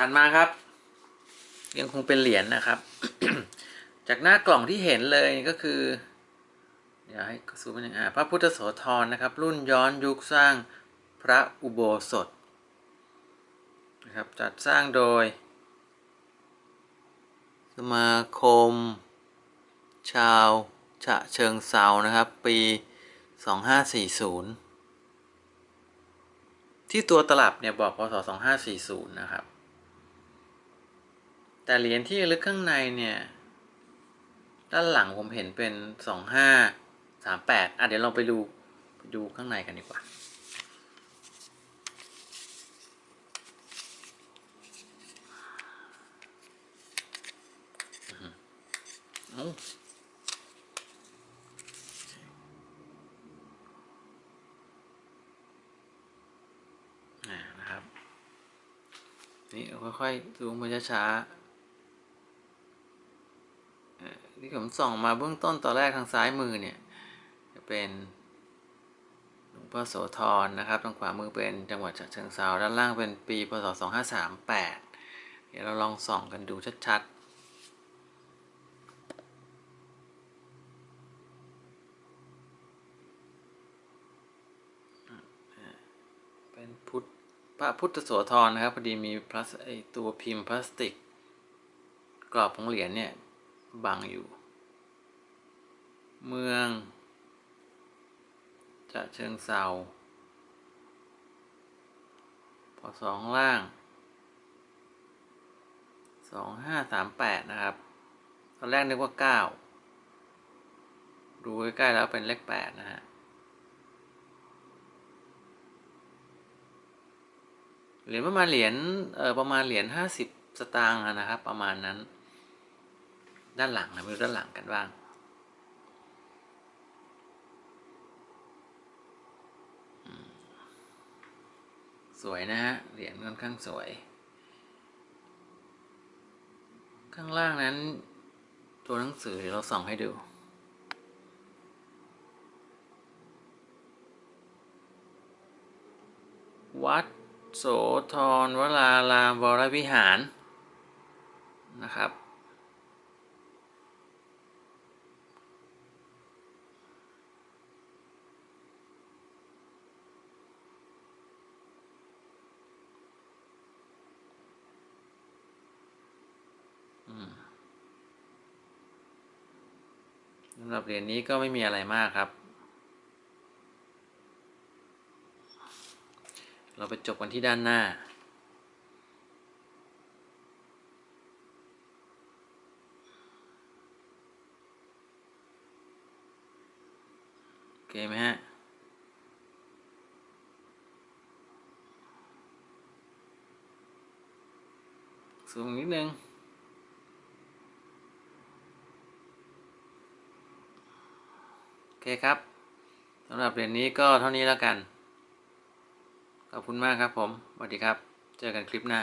ถัดมาครับ ยังคงเป็นเหรียญนะครับ จากหน้ากล่องที่เห็นเลยก็คือ เดี๋ยวให้ซูมไปหนึ่งอ่าพระพุทธโสธรนะครับ รุ่นย้อนยุคสร้างพระอุโบสถนะครับจัดสร้างโดย สมาคม ชาวฉะเชิงเซานะครับ ปี 2540 ที่ตัวตลับเนี่ยบอกพศ2540 นะครับ แต่เหรียญที่ลึกข้างในเนี่ย ด้านหลังผมเห็นเป็น2538อะเดี๋ยวเราไปดูไปดูข้างในกันดีกว่าเอ้าอ่านะครับ นี่ค่อยๆซูมมาช้าๆอ่า ที่ผมส่องมาเบื้องต้นตอนแรกทางซ้ายมือเนี่ย จะเป็นหลวงพ่อโสธรนะครับ ทางขวามือเป็นจังหวัดฉะเชิงเทราด้านล่างเป็นปีพศ2538 เดี๋ยวเราลองส่องกันดูชัดๆ เป็นพุทธพระพุทธโสธรนะครับ พอดีมีพลาสไอตัวพิมพ์พลาสติก กรอบของเหรียญเนี่ย บังอยู่ เมืองจะเชิงเซาพอสองล่างสองห้าสามแปดนะครับ ตอนแรกนึกว่าเก้าดูใกล้ๆแล้วเป็นเลขแปดนะฮะเหรียญประมาณเหรียญเออประมาณเหรียญห้าสิบสตางค์นะครับ ประมาณนั้น ด้านหลังนะไปดูด้านหลังกันบ้างสวยนะฮะ เหรียญค่อนข้างสวย ข้างล่างนั้น ตัวหนังสือเดี๋ยวเราส่องให้ดู วัดโสธรวรารามวรวิหารนะครับ สำหรับเหรียญนี้ก็ไม่มีอะไรมากครับ เราไปจบกันที่ด้านหน้า โอเคไหมฮะสูงนิดนึง อเคครับสำหรับเหรียญนี้ก็เท่านี้แล้วกัน ขอบคุณมากครับผมสวัสดีครับ เจอกันคลิปหน้า